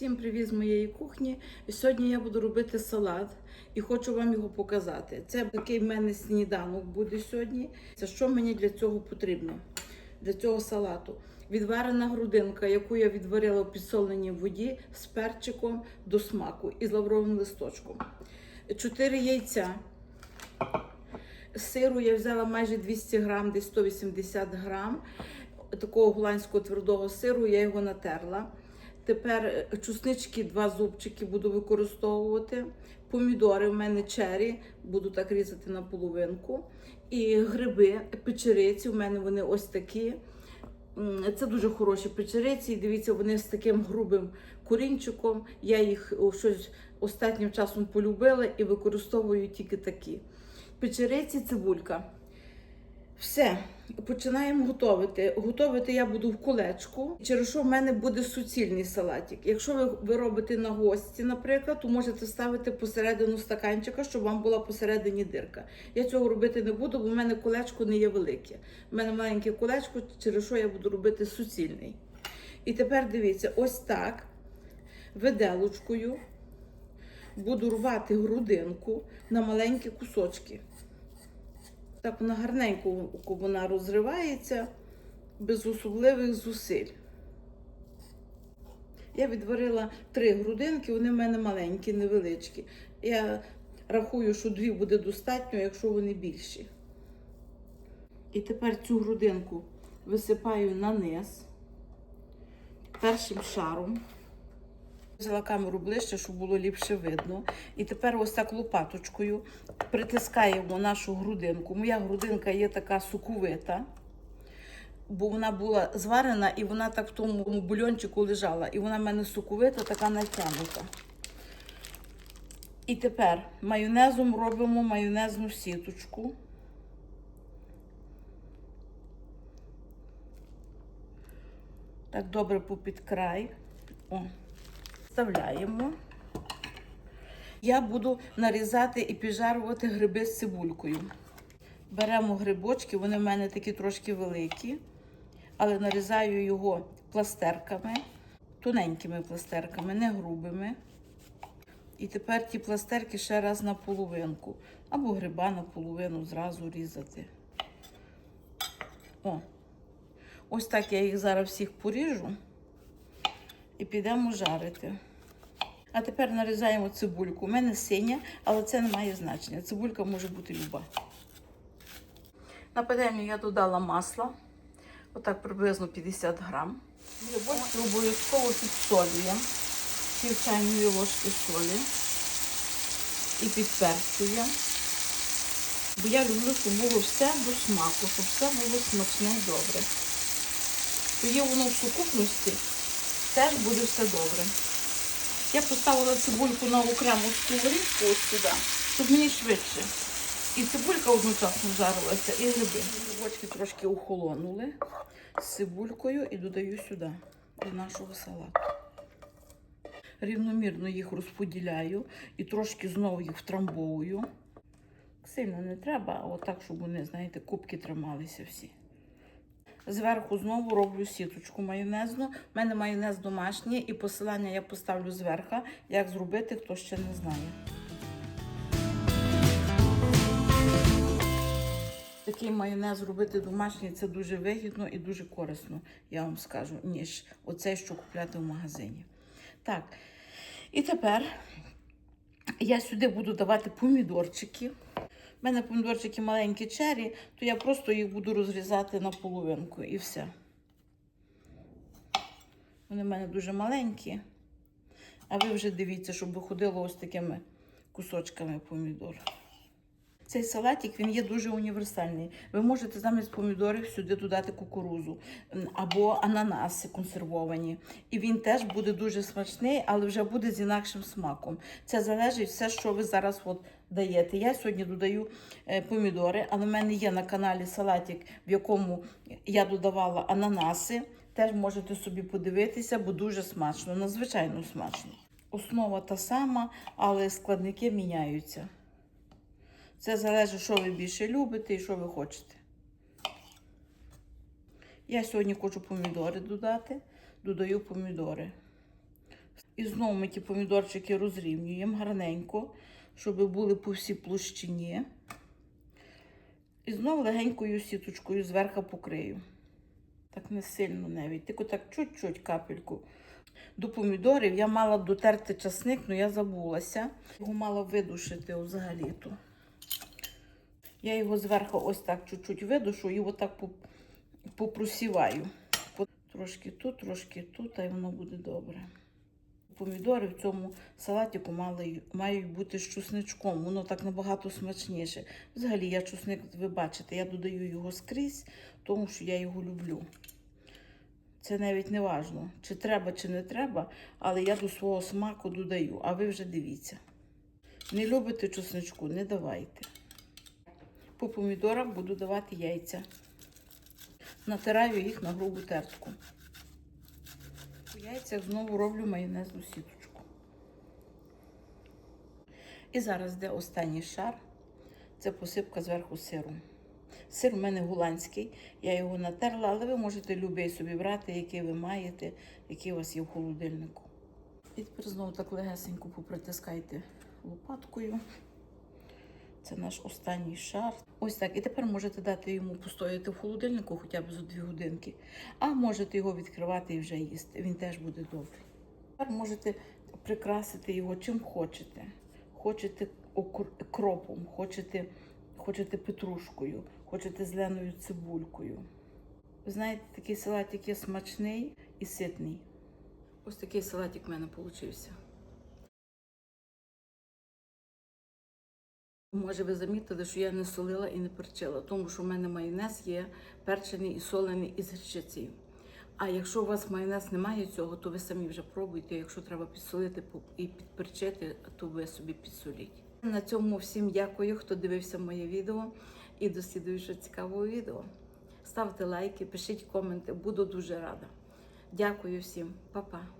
Всім привіт з моєї кухні. І Сьогодні я буду робити салат і хочу вам його показати. Це такий в мене сніданок буде сьогодні. Це що мені для цього потрібно? Для цього салату. Відварена грудинка, яку я відварила в підсоленій воді з перчиком до смаку і з лавровим листочком. Чотири яйця. Сиру я взяла майже 200 грам, десь 180 грам. Такого голландського твердого сиру я його натерла. Тепер е, чуснички, два зубчики буду використовувати. Помідори в мене чері, буду так різати на половинку. І гриби, печериці, у мене вони ось такі. Це дуже хороші печериці. І дивіться, вони з таким грубим корінчиком. Я їх щось останнім часом полюбила і використовую тільки такі. Печериці, цибулька. Все, починаємо готувати. Готувати я буду в колечку, через що в мене буде суцільний салатик. Якщо ви, ви робите на гості, наприклад, то можете ставити посередину стаканчика, щоб вам була посередині дирка. Я цього робити не буду, бо в мене колечко не є велике. У мене маленьке колечко, через що я буду робити суцільний. І тепер дивіться, ось так виделочкою буду рвати грудинку на маленькі кусочки. Так вона гарненько вона розривається без особливих зусиль. Я відварила три грудинки, вони в мене маленькі, невеличкі. Я рахую, що дві буде достатньо, якщо вони більші. І тепер цю грудинку висипаю на низ першим шаром. Взяла камеру ближче, щоб було ліпше видно. І тепер ось так лопаточкою притискаємо нашу грудинку. Моя грудинка є така суковита, бо вона була зварена і вона так в тому бульончику лежала. І вона в мене суковита, така натягнута. І тепер майонезом робимо майонезну сіточку. Так добре попід край. О вставляємо. Я буду нарізати і піджарувати гриби з цибулькою. Беремо грибочки, вони в мене такі трошки великі, але нарізаю його пластерками, тоненькими пластерками, не грубими. І тепер ті пластерки ще раз на половинку. Або гриба на половину зразу різати. О, ось так я їх зараз всіх поріжу і підемо жарити. А тепер нарізаємо цибульку. У мене синя, але це не має значення. Цибулька може бути люба. На пательню я додала масла, отак приблизно 50 грам. Грибочки обов'язково підсолюємо, пів чайної ложки солі і підперчуємо. Бо я люблю, щоб було все до смаку, щоб все було смачне і добре. Тоді воно в сукупності теж буде все добре. Я поставила цибульку на окрему сковорідку ось сюди, щоб мені швидше. І цибулька одночасно жарилася, і гриби. Грибочки трошки охолонули з цибулькою і додаю сюди, до нашого салату. Рівномірно їх розподіляю і трошки знову їх втрамбовую. Сильно не треба, а отак, щоб вони, знаєте, кубки трималися всі. Зверху знову роблю сіточку майонезну. У мене майонез домашній і посилання я поставлю зверху, як зробити, хто ще не знає. Такий майонез робити домашній це дуже вигідно і дуже корисно, я вам скажу, ніж оцей, що купляти в магазині. Так, і тепер я сюди буду давати помідорчики. У мене помідорчики маленькі чері, то я просто їх буду розрізати на половинку і все. Вони в мене дуже маленькі. А ви вже дивіться, щоб виходило ось такими кусочками помідор. Цей салатик він є дуже універсальний. Ви можете замість помідорів сюди додати кукурузу або ананаси консервовані. І він теж буде дуже смачний, але вже буде з інакшим смаком. Це залежить все, що ви зараз от даєте. Я сьогодні додаю е, помідори, але в мене є на каналі салатик, в якому я додавала ананаси. Теж можете собі подивитися, бо дуже смачно, надзвичайно смачно. Основа та сама, але складники міняються. Це залежить, що ви більше любите і що ви хочете. Я сьогодні хочу помідори додати, додаю помідори. І знову ми ті помідорчики розрівнюємо гарненько, щоб були по всій площині. І знову легенькою сіточкою зверху покрию. Так не сильно навіть, тільки так чуть-чуть капельку. До помідорів я мала дотерти часник, але я забулася. Його мала видушити взагалі-то. Я його зверху ось так чуть-чуть видушу і отак попросіваю. Трошки тут, трошки тут, а й воно буде добре. Помідори в цьому салатику мають бути з чусничком, воно так набагато смачніше. Взагалі, я чусник, ви бачите, я додаю його скрізь, тому що я його люблю. Це навіть не важно, чи треба, чи не треба, але я до свого смаку додаю, а ви вже дивіться. Не любите чесничку, не давайте. По помідорах буду давати яйця. Натираю їх на грубу тертку. Яйцях знову роблю майонезну сіточку. І зараз йде останній шар. Це посипка зверху сиру. Сир у мене голландський, я його натерла, але ви можете любий собі брати, який ви маєте, який у вас є в холодильнику. І тепер знову так легесенько попритискайте лопаткою. Це наш останній шар. Ось так. І тепер можете дати йому постояти в холодильнику хоча б за дві годинки, а можете його відкривати і вже їсти. Він теж буде добрий. Тепер можете прикрасити його чим хочете. Хочете кропом, хочете, хочете петрушкою, хочете зеленою цибулькою. Ви знаєте, такий салатик є смачний і ситний. Ось такий салатик в мене вийшов. Може, ви замітили, що я не солила і не перчила, тому що в мене майонез є перчений і солений із гірчицею. А якщо у вас майонез немає цього, то ви самі вже пробуйте. Якщо треба підсолити і підперчити, то ви собі підсоліть. На цьому всім дякую, хто дивився моє відео і до цікавого відео. Ставте лайки, пишіть коменти, буду дуже рада. Дякую всім, Па-па.